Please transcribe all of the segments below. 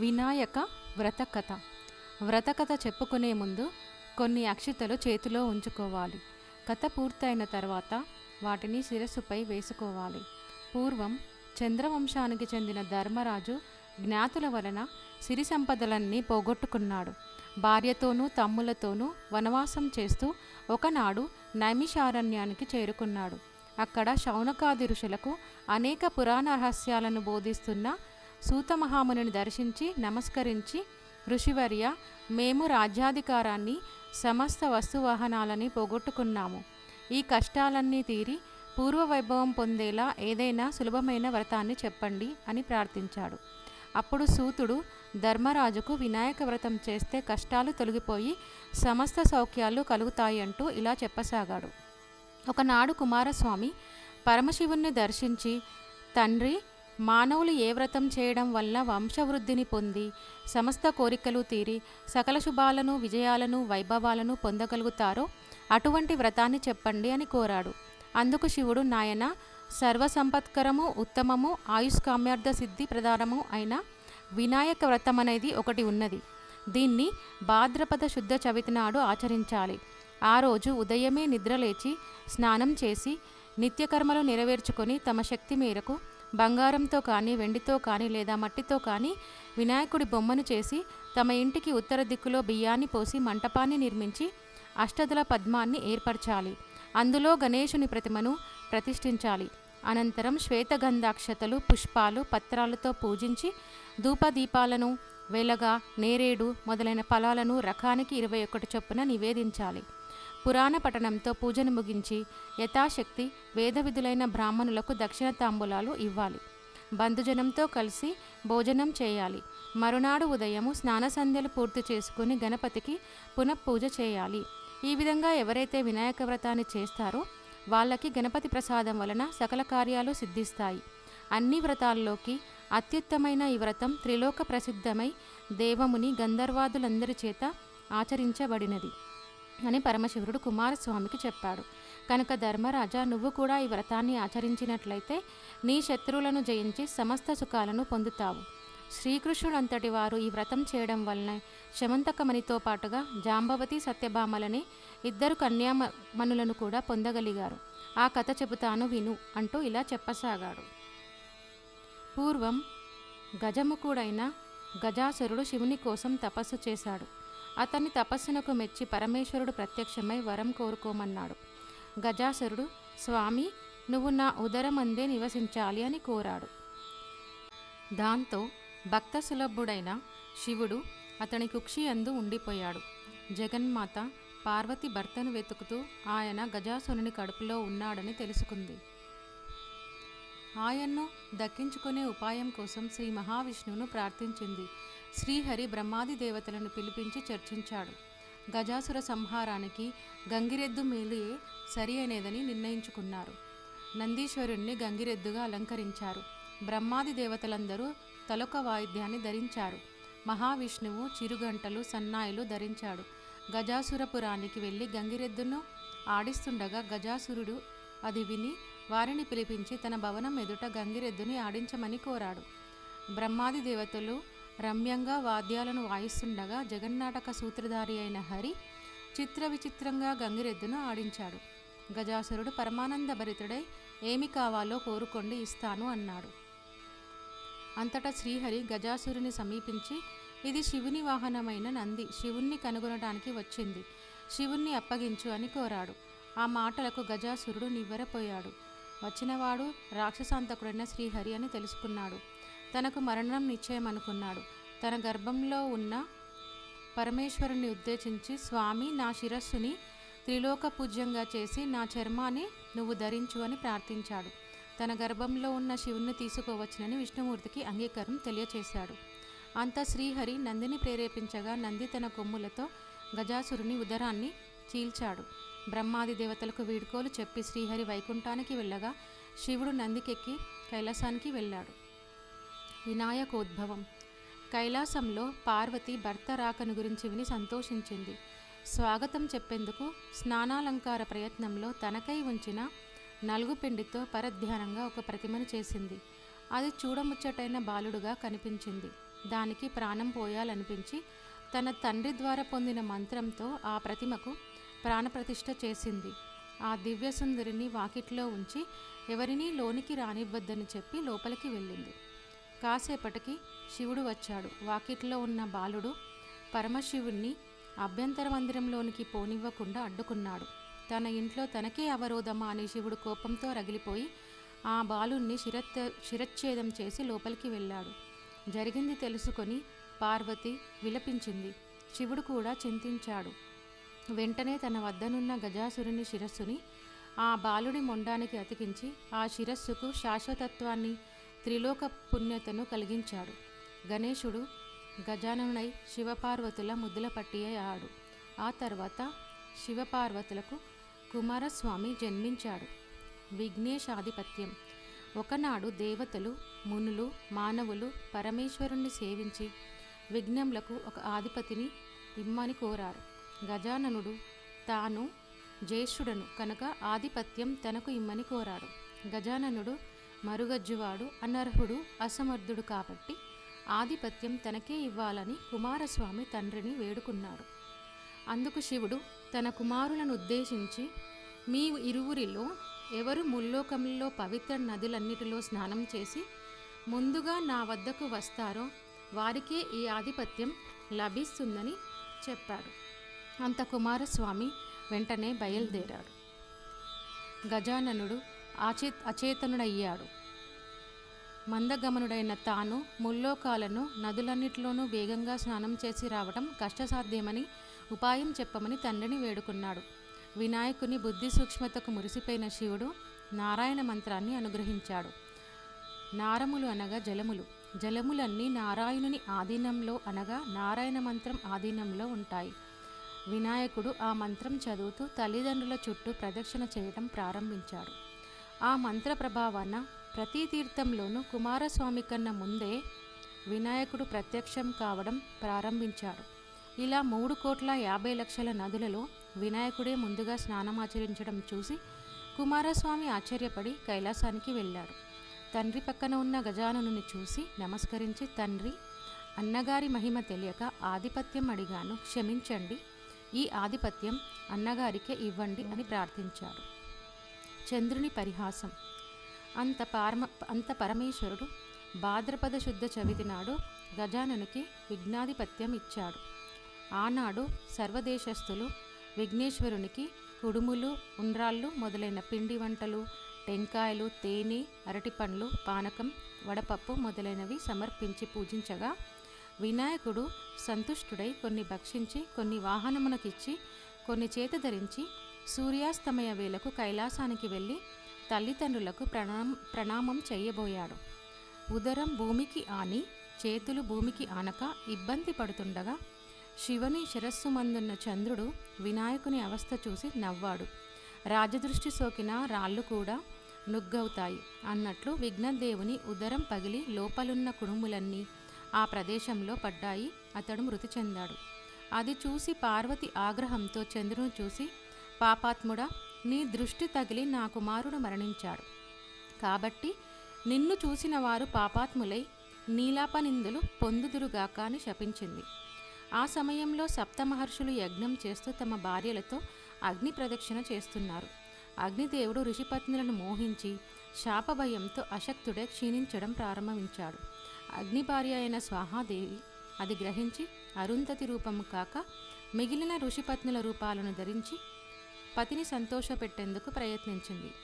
వినాయక వ్రతకథ. వ్రతకథ చెప్పుకునే ముందు కొన్ని అక్షితలు చేతిలో ఉంచుకోవాలి. కథ పూర్తయిన తర్వాత వాటిని శిరస్సుపై వేసుకోవాలి. పూర్వం చంద్రవంశానికి చెందిన ధర్మరాజు జ్ఞాతుల వలన సిరి సంపదలన్నీ పోగొట్టుకున్నాడు. భార్యతోనూ తమ్ములతోనూ వనవాసం చేస్తూ ఒకనాడు నైమిషారణ్యానికి చేరుకున్నాడు. అక్కడ శౌనకాది ఋషులకు అనేక పురాణ రహస్యాలను బోధిస్తున్న సూతమహామునిని దర్శించి నమస్కరించి ఋషివర్య మేము రాజ్యాధికారాన్ని సమస్త వస్తువాహనాలని పోగొట్టుకున్నాము. ఈ కష్టాలన్నీ తీరి పూర్వ వైభవం పొందేలా ఏదైనా సులభమైన వ్రతాన్ని చెప్పండి అని ప్రార్థించాడు. అప్పుడు సూతుడు ధర్మరాజుకు వినాయక వ్రతం చేస్తే కష్టాలు తొలగిపోయి సమస్త సౌఖ్యాలు కలుగుతాయి అంటూ ఇలా చెప్పసాగాడు. ఒకనాడు కుమారస్వామి పరమశివుణ్ణి దర్శించి తండ్రి మానవులు ఏ వ్రతం చేయడం వల్ల వంశవృద్ధిని పొంది సమస్త కోరికలు తీరి సకల శుభాలను విజయాలను వైభవాలను పొందగలుగుతారో అటువంటి వ్రతాన్ని చెప్పండి అని కోరాడు. అందుకు శివుడు నాయన సర్వసంపత్కరము ఉత్తమము ఆయుష్కామ్యార్థ సిద్ధి ప్రధానము అయిన వినాయక వ్రతం అనేది ఒకటి ఉన్నది. దీన్ని భాద్రపద శుద్ధ చవితి నాడు ఆచరించాలి. ఆ రోజు ఉదయమే నిద్రలేచి స్నానం చేసి నిత్యకర్మలు నెరవేర్చుకొని తమ శక్తి మేరకు బంగారంతో కానీ వెండితో కానీ లేదా మట్టితో కానీ వినాయకుడి బొమ్మను చేసి తమ ఇంటికి ఉత్తర దిక్కులో బియ్యాన్ని పోసి మంటపాన్ని నిర్మించి అష్టదల పద్మాన్ని ఏర్పరచాలి. అందులో గణేశుని ప్రతిమను ప్రతిష్ఠించాలి. అనంతరం శ్వేతగంధాక్షతలు పుష్పాలు పత్రాలతో పూజించి ధూపదీపాలను వెలగ నేరేడు మొదలైన ఫలాలను రకానికి ఇరవై ఒకటి చొప్పున నివేదించాలి. పురాణ పఠనంతో పూజను ముగించి యథాశక్తి వేదవిధులైన బ్రాహ్మణులకు దక్షిణ తాంబూలాలు ఇవ్వాలి. బంధుజనంతో కలిసి భోజనం చేయాలి. మరునాడు ఉదయము స్నాన సంధ్యలు పూర్తి చేసుకుని గణపతికి పునఃపూజ చేయాలి. ఈ విధంగా ఎవరైతే వినాయక వ్రతాన్ని చేస్తారో వాళ్ళకి గణపతి ప్రసాదం వలన సకల కార్యాలు సిద్ధిస్తాయి. అన్ని వ్రతాల్లోకి అత్యుత్తమైన ఈ వ్రతం త్రిలోక ప్రసిద్ధమై దేవముని గంధర్వాదులందరి చేత ఆచరించబడినది. అని పరమశివుడు కుమారస్వామికి చెప్పాడు. కనుక ధర్మరాజా నువ్వు కూడా ఈ వ్రతాన్ని ఆచరించినట్లయితే నీ శత్రువులను జయించి సమస్త సుఖాలను పొందుతావు. శ్రీకృష్ణుడంతటి వారు ఈ వ్రతం చేయడం వలన శమంతకమణితో పాటుగా జాంబవతి సత్యభామలని ఇద్దరు కన్యామనులను కూడా పొందగలిగారు. ఆ కథ చెబుతాను విను అంటూ ఇలా చెప్పసాగాడు. పూర్వం గజముఖుడైన గజాసురుడు శివుని కోసం తపస్సు చేశాడు. అతని తపస్సునకు మెచ్చి పరమేశ్వరుడు ప్రత్యక్షమై వరం కోరుకోమన్నాడు. గజాసురుడు స్వామి నువ్వు నా ఉదరమందే నివసించాలి అని కోరాడు. దాంతో భక్త సులభుడైన శివుడు అతని కుక్షి అందు ఉండిపోయాడు. జగన్మాత పార్వతి భర్తను వెతుకుతూ ఆయన గజాసురుని కడుపులో ఉన్నాడని తెలుసుకుంది. ఆయన్ను దక్కించుకునే ఉపాయం కోసం శ్రీ మహావిష్ణువును ప్రార్థించింది. శ్రీహరి బ్రహ్మాది దేవతలను పిలిపించి చర్చించాడు. గజాసుర సంహారానికి గంగిరెద్దు మేలుయే సరి అనేదని నిర్ణయించుకున్నారు. నందీశ్వరుణ్ణి గంగిరెద్దుగా అలంకరించారు. బ్రహ్మాది దేవతలందరూ తలొక వాయిద్యాన్ని ధరించారు. మహావిష్ణువు చిరుగంటలు సన్నాయిలు ధరించాడు. గజాసురపురానికి వెళ్ళి గంగిరెద్దును ఆడిస్తుండగా గజాసురుడు అది విని వారిని పిలిపించి తన భవనం ఎదుట గంగిరెద్దుని ఆడించమని కోరాడు. బ్రహ్మాది దేవతలు రమ్యంగా వాద్యాలను వాయిస్తుండగా జగన్నాటక సూత్రధారి అయిన హరి చిత్ర విచిత్రంగా గంగిరెద్దును ఆడించాడు. గజాసురుడు పరమానంద భరితుడై ఏమి కావాలో కోరుకోండి ఇస్తాను అన్నాడు. అంతటా శ్రీహరి గజాసురుని సమీపించి ఇది శివుని వాహనమైన నంది శివుణ్ణి కనుగొనడానికి వచ్చింది. శివుణ్ణి అప్పగించు అని కోరాడు. ఆ మాటలకు గజాసురుడు నివ్వెరపోయాడు. వచ్చినవాడు రాక్షసాంతకుడైన శ్రీహరి అని తెలుసుకున్నాడు. తనకు మరణం నిశ్చయం అనుకున్నాడు తన గర్భంలో ఉన్న పరమేశ్వరుని ఉద్దేశించి స్వామి నా శిరస్సుని త్రిలోక పూజ్యంగా చేసి నా చర్మాన్ని నువ్వు ధరించు అని ప్రార్థించాడు. తన గర్భంలో ఉన్న శివుణ్ణి తీసుకోవచ్చునని విష్ణుమూర్తికి అంగీకారం తెలియచేశాడు. అంత శ్రీహరి నందిని ప్రేరేపించగా నంది తన కొమ్ములతో గజాసురుని ఉదరాన్ని చీల్చాడు. బ్రహ్మాది దేవతలకు వీడుకోలు చెప్పి శ్రీహరి వైకుంఠానికి వెళ్ళగా శివుడు నందికెక్కి కైలాసానికి వెళ్ళాడు. వినాయకోద్భవం. కైలాసంలో పార్వతి భర్త రాకను గురించి విని సంతోషించింది. స్వాగతం చెప్పేందుకు స్నానాలంకార ప్రయత్నంలో తనకై ఉంచిన నలుగుపిండితో పరధ్యానంగా ఒక ప్రతిమను చేసింది. అది చూడముచ్చటైన బాలుడుగా కనిపించింది. దానికి ప్రాణం పోయాలనిపించి తన తండ్రి ద్వారా పొందిన మంత్రంతో ఆ ప్రతిమకు ప్రాణప్రతిష్ఠ చేసింది. ఆ దివ్యసుందరిని వాకిట్లో ఉంచి ఎవరినీ లోనికి రానివ్వద్దని చెప్పి లోపలికి వెళ్ళింది. కాసేపటికి శివుడు వచ్చాడు. వాకిట్లో ఉన్న బాలుడు పరమశివుణ్ణి అభ్యంతర మందిరంలోనికి పోనివ్వకుండా అడ్డుకున్నాడు. తన ఇంట్లో తనకే అవరోధమా అని శివుడు కోపంతో రగిలిపోయి ఆ బాలుణ్ణి శిరత్ శిరచ్ఛేదం చేసి లోపలికి వెళ్ళాడు. జరిగింది తెలుసుకొని పార్వతి విలపించింది. శివుడు కూడా చింతించాడు. వెంటనే తన వద్దనున్న గజాసురుని శిరస్సుని ఆ బాలుడి మొండానికి అతికించి ఆ శిరస్సుకు శాశ్వతత్వాన్ని త్రిలోక పుణ్యతను కలిగించాడు. గణేశుడు గజాననుడై శివపార్వతుల ముద్దుల పట్టి ఆ తర్వాత శివపార్వతులకు కుమారస్వామి జన్మించాడు. విఘ్నేశాధిపత్యం. ఒకనాడు దేవతలు మునులు మానవులు పరమేశ్వరుణ్ణి సేవించి విఘ్నములకు ఒక ఆధిపతిని ఇమ్మని కోరారు. గజాననుడు తాను జ్యేష్ఠుడను కనుక ఆధిపత్యం తనకు ఇమ్మని కోరాడు. గజాననుడు మరుగజ్జువాడు అనర్హుడు అసమర్థుడు కాబట్టి ఆధిపత్యం తనకే ఇవ్వాలని కుమారస్వామి తండ్రిని వేడుకున్నాడు. అందుకు శివుడు తన కుమారులను ఉద్దేశించి మీ ఇరువురిలో ఎవరు ముల్లోకంలో పవిత్ర నదులన్నిటిలో స్నానం చేసి ముందుగా నా వద్దకు వస్తారో వారికే ఈ ఆధిపత్యం లభిస్తుందని చెప్పాడు. అంత కుమారస్వామి వెంటనే బయలుదేరాడు. గజాననుడు అచే అచేతనుడయ్యాడు. మందగమనుడైన తాను ముల్లోకాలను నదులన్నిటిలోనూ వేగంగా స్నానం చేసి రావడం కష్టసాధ్యమని ఉపాయం చెప్పమని తండ్రిని వేడుకున్నాడు. వినాయకుని బుద్ధి సూక్ష్మతకు మురిసిపోయిన శివుడు నారాయణ మంత్రాన్ని అనుగ్రహించాడు. నారములు అనగా జలములు. జలములన్నీ నారాయణుని ఆధీనంలో అనగా నారాయణ మంత్రం ఆధీనంలో ఉంటాయి. వినాయకుడు ఆ మంత్రం చదువుతూ తల్లిదండ్రుల చుట్టూ ప్రదక్షిణ చేయడం ప్రారంభించాడు. ఆ మంత్ర ప్రభావాన ప్రతి తీర్థంలోనూ కుమారస్వామి కన్నా ముందే వినాయకుడు ప్రత్యక్షం కావడం ప్రారంభించాడు ఇలా మూడు కోట్ల యాభై లక్షల నదులలో వినాయకుడే ముందుగా స్నానమాచరించడం చూసి కుమారస్వామి ఆశ్చర్యపడి కైలాసానికి వెళ్ళాడు తండ్రి పక్కన ఉన్న గజాననుని చూసి నమస్కరించి తండ్రి అన్నగారి మహిమ తెలియక ఆధిపత్యం అడిగాను క్షమించండి. ఈ ఆధిపత్యం అన్నగారికే ఇవ్వండి అని ప్రార్థించాడు చంద్రుని పరిహాసం. అంత పారమ అంత పరమేశ్వరుడు భాద్రపద శుద్ధ చవితి నాడు గజాననుకి విఘ్నాధిపత్యం ఇచ్చాడు. ఆనాడు సర్వదేశస్థులు విఘ్నేశ్వరునికి కుడుములు ఉండ్రాళ్ళు మొదలైన పిండి వంటలు టెంకాయలు తేనె అరటిపండ్లు పానకం వడపప్పు మొదలైనవి సమర్పించి పూజించగా వినాయకుడు సంతుష్టుడై కొన్ని భక్షించి కొన్ని వాహనమునకిచ్చి కొన్ని చేత ధరించి సూర్యాస్తమయ వేళకు కైలాసానికి వెళ్ళి తల్లిదండ్రులకు ప్రణాం ప్రణామం చేయబోయాడు. ఉదరం భూమికి ఆని చేతులు భూమికి ఆనక ఇబ్బంది పడుతుండగా శివుని శిరస్సు మందున్న చంద్రుడు వినాయకుని అవస్థ చూసి నవ్వాడు. రాజదృష్టి సోకిన రాళ్ళు కూడా నుగ్గవుతాయి అన్నట్లు విఘ్నదేవుని ఉదరం పగిలి లోపలున్న కుడుములన్నీ ఆ ప్రదేశంలో పడ్డాయి. అతడు మృతి చెందాడు. అది చూసి పార్వతి ఆగ్రహంతో చంద్రుని చూసి పాపాత్ముడా నీ దృష్టి తగిలి నా కుమారుడు మరణించాడు. కాబట్టి నిన్ను చూసిన వారు పాపాత్ములై నీలాపనిందులు పొందుదురుగాక అని శపించింది. ఆ సమయంలో సప్తమహర్షులు యజ్ఞం చేస్తూ తమ భార్యలతో అగ్ని ప్రదక్షిణ చేస్తున్నారు. అగ్నిదేవుడు ఋషిపత్నులను మోహించి శాపభయంతో అశక్తుడే క్షీణించడం ప్రారంభించాడు. అగ్ని భార్య అయిన స్వాహాదేవి అది గ్రహించి అరుంధతి రూపము కాక మిగిలిన ఋషిపత్నుల రూపాలను ధరించి పతిని సంతోషపెట్టేందుకు ప్రయత్నించింది.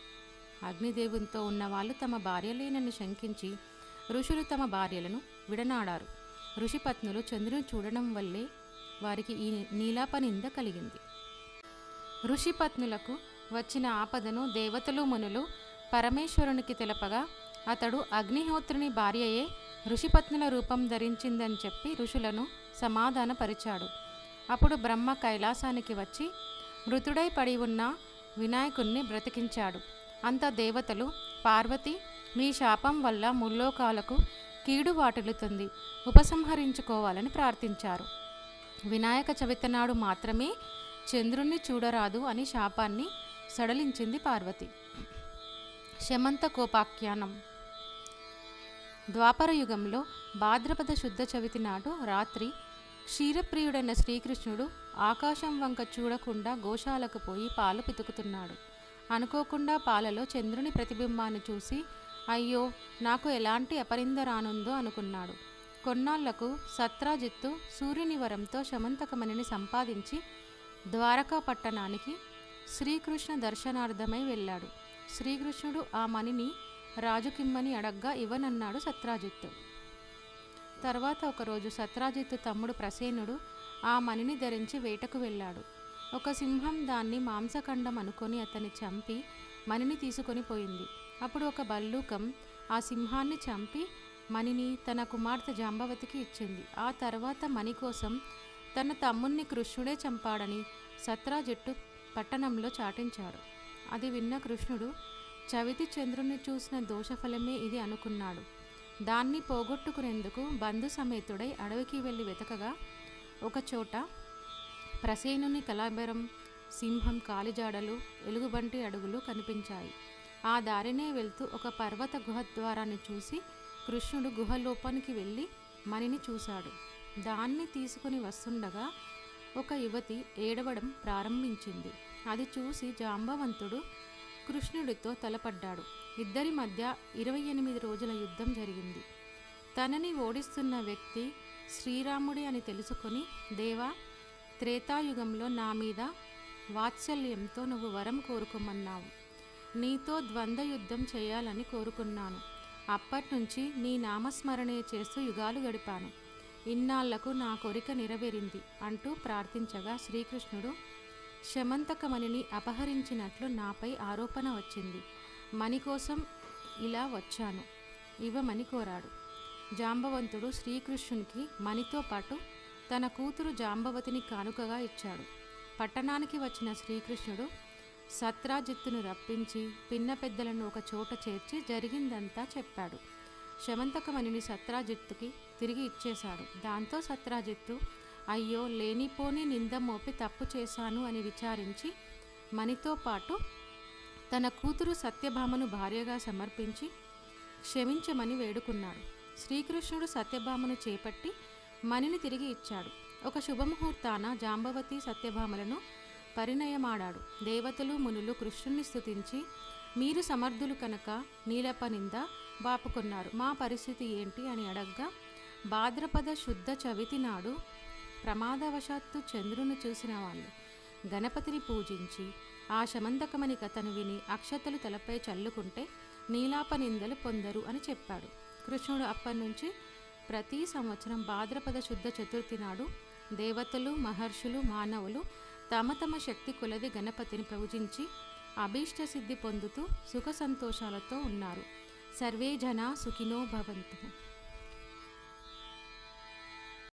అగ్నిదేవునితో ఉన్న వాళ్ళు తమ భార్యలేనని శంకించి ఋషులు తమ భార్యలను విడనాడారు. ఋషిపత్నులు చంద్రుని చూడడం వల్లే వారికి ఈ నీలాపనింద కలిగింది. ఋషిపత్నులకు వచ్చిన ఆపదను దేవతలు మునులు పరమేశ్వరునికి తెలపగా అతడు అగ్నిహోత్రుని భార్యయే ఋషిపత్నుల రూపం ధరించిందని చెప్పి ఋషులను సమాధానపరిచాడు. అప్పుడు బ్రహ్మ కైలాసానికి వచ్చి మృతుడై పడి ఉన్న వినాయకుణ్ణి బ్రతికించాడు. అంత దేవతలు పార్వతి మీ శాపం వల్ల ముల్లోకాలకు కీడు వాటిల్లుతుంది. ఉపసంహరించుకోవాలని ప్రార్థించారు. వినాయక చవితి నాడు మాత్రమే చంద్రుణ్ణి చూడరాదు అని శాపాన్ని సడలించింది పార్వతి. శమంత కోపాఖ్యానం. ద్వాపర యుగంలో భాద్రపద శుద్ధ చవితి నాడు రాత్రి క్షీరప్రియుడైన శ్రీకృష్ణుడు ఆకాశం వంక చూడకుండా గోశాలకు పోయి పాలు పితుకుతున్నాడు. అనుకోకుండా పాలలో చంద్రుని ప్రతిబింబాన్ని చూసి అయ్యో నాకు ఎలాంటి అపరింద రానుందో అనుకున్నాడు. కొన్నాళ్ళకు సత్రాజిత్తు సూర్యుని వరంతో శమంతకమణిని సంపాదించి ద్వారకా పట్టణానికి శ్రీకృష్ణ దర్శనార్థమై వెళ్ళాడు. శ్రీకృష్ణుడు ఆ మణిని రాజుకిమ్మని అడగ్గా ఇవ్వనన్నాడు సత్రాజిత్తు. తర్వాత ఒకరోజు సత్రాజిత్తు తమ్ముడు ప్రసేనుడు ఆ మణిని ధరించి వేటకు వెళ్ళాడు. ఒక సింహం దాన్ని మాంసఖండం అనుకొని అతన్ని చంపి మణిని తీసుకొని పోయింది. అప్పుడు ఒక బల్లూకం ఆ సింహాన్ని చంపి మణిని తన కుమార్తె జాంబవతికి ఇచ్చింది. ఆ తర్వాత మణి కోసం తన తమ్ముణ్ణి కృష్ణుడే చంపాడని సత్రాజిట్టు పట్టణంలో చాటించాడు. అది విన్న కృష్ణుడు చవితి చంద్రుణ్ణి చూసిన దోషఫలమే ఇది అనుకున్నాడు. దాన్ని పోగొట్టుకునేందుకు బంధు సమేతుడై అడవికి వెళ్ళి వెతకగా ఒకచోట ప్రసేనుని కలాబరం సింహం కాలిజాడలు ఎలుగుబంటి అడుగులు కనిపించాయి. ఆ దారినే వెళ్తూ ఒక పర్వత గుహ ద్వారాన్ని చూసి కృష్ణుడు గుహలోపానికి వెళ్ళి మణిని చూశాడు. దాన్ని తీసుకుని వస్తుండగా ఒక యువతి ఏడవడం ప్రారంభించింది. అది చూసి జాంబవంతుడు కృష్ణుడితో తలపడ్డాడు. ఇద్దరి మధ్య ఇరవై ఎనిమిది రోజుల యుద్ధం జరిగింది. తనని ఓడిస్తున్న వ్యక్తి శ్రీరాముడి అని తెలుసుకొని దేవా త్రేతాయుగంలో నా మీద వాత్సల్యంతో నువ్వు వరం కోరుకోమన్నావు. నీతో ద్వంద్వ యుద్ధం చేయాలని కోరుకున్నాను. అప్పటి నుంచి నీ నామస్మరణే చేస్తూ యుగాలు గడిపాను. ఇన్నాళ్ళకు నా కోరిక నెరవేరింది అంటూ ప్రార్థించగా శ్రీకృష్ణుడు శమంతకమణిని అపహరించినట్లు నాపై ఆరోపణ వచ్చింది. మణి కోసం ఇలా వచ్చాను. ఇవ్వమని కోరాడు. జాంబవంతుడు శ్రీకృష్ణునికి మణితో పాటు తన కూతురు జాంబవతిని కానుకగా ఇచ్చాడు. పట్టణానికి వచ్చిన శ్రీకృష్ణుడు సత్రాజిత్తును రప్పించి పిన్న పెద్దలను ఒక చోట చేర్చి జరిగిందంతా చెప్పాడు. శమంతకమణిని సత్రాజిత్తుకి తిరిగి ఇచ్చేశాడు. దాంతో సత్రాజిత్తు అయ్యో లేనిపోని నింద మోపి తప్పు చేశాను అని విచారించి మణితో పాటు తన కూతురు సత్యభామను భార్యగా సమర్పించి క్షమించమని వేడుకున్నాడు. శ్రీకృష్ణుడు సత్యభామను చేపట్టి మణిని తిరిగి ఇచ్చాడు. ఒక శుభముహూర్తాన జాంబవతి సత్యభామలను పరిణయమాడాడు. దేవతలు మునులు కృష్ణుని స్థుతించి మీరు సమర్థులు కనుక నీలపనింద బాపుకున్నారు. మా పరిస్థితి ఏంటి అని అడగ్గా భాద్రపద శుద్ధ చవితి నాడు ప్రమాదవశాత్తు చంద్రుని చూసిన వాళ్ళు. గణపతిని పూజించి ఆ శమంతకమని కథను విని అక్షతలు తలపై చల్లుకుంటే నీలాపనిందలు పొందరు అని చెప్పాడు. కృష్ణుడు అప్పటి నుంచి ప్రతి సంవత్సరం భాద్రపద శుద్ధ చతుర్థి నాడు దేవతలు మహర్షులు మానవులు తమ తమ శక్తి కొలది గణపతిని పూజించి అభీష్ట సిద్ధి పొందుతూ సుఖ సంతోషాలతో ఉన్నారు. సర్వే జనా సుఖినో భవంతు.